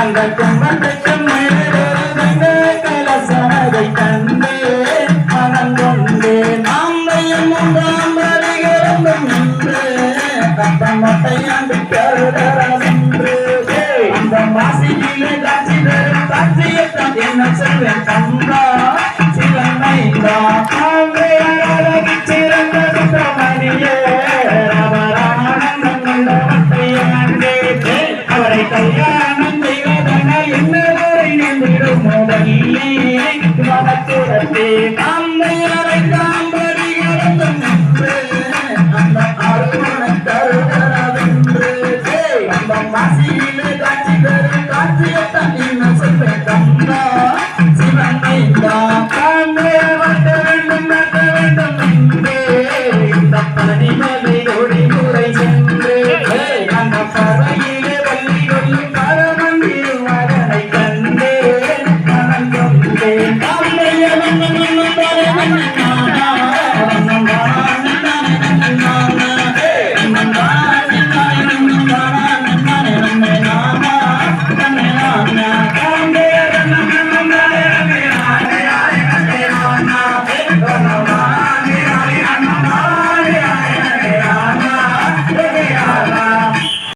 அந்த கும்பத்துக்கு மேலிருந்த கலசனதை கண்டு மனம் கொண்டு நாம்பையும் மூன்றாம் வருகிறதும் என்று அந்த மொட்டையாண்டு கருதரவென்று அந்த மாசியிலே காட்சி தரும் காட்சியத்தான் என்ன கந்தா அவரை கல்யாணம் நின்றிடும் முதலிலே அந்த அந்த காட்சி தரும் என்ன சொல்வேன் கந்தா Oh.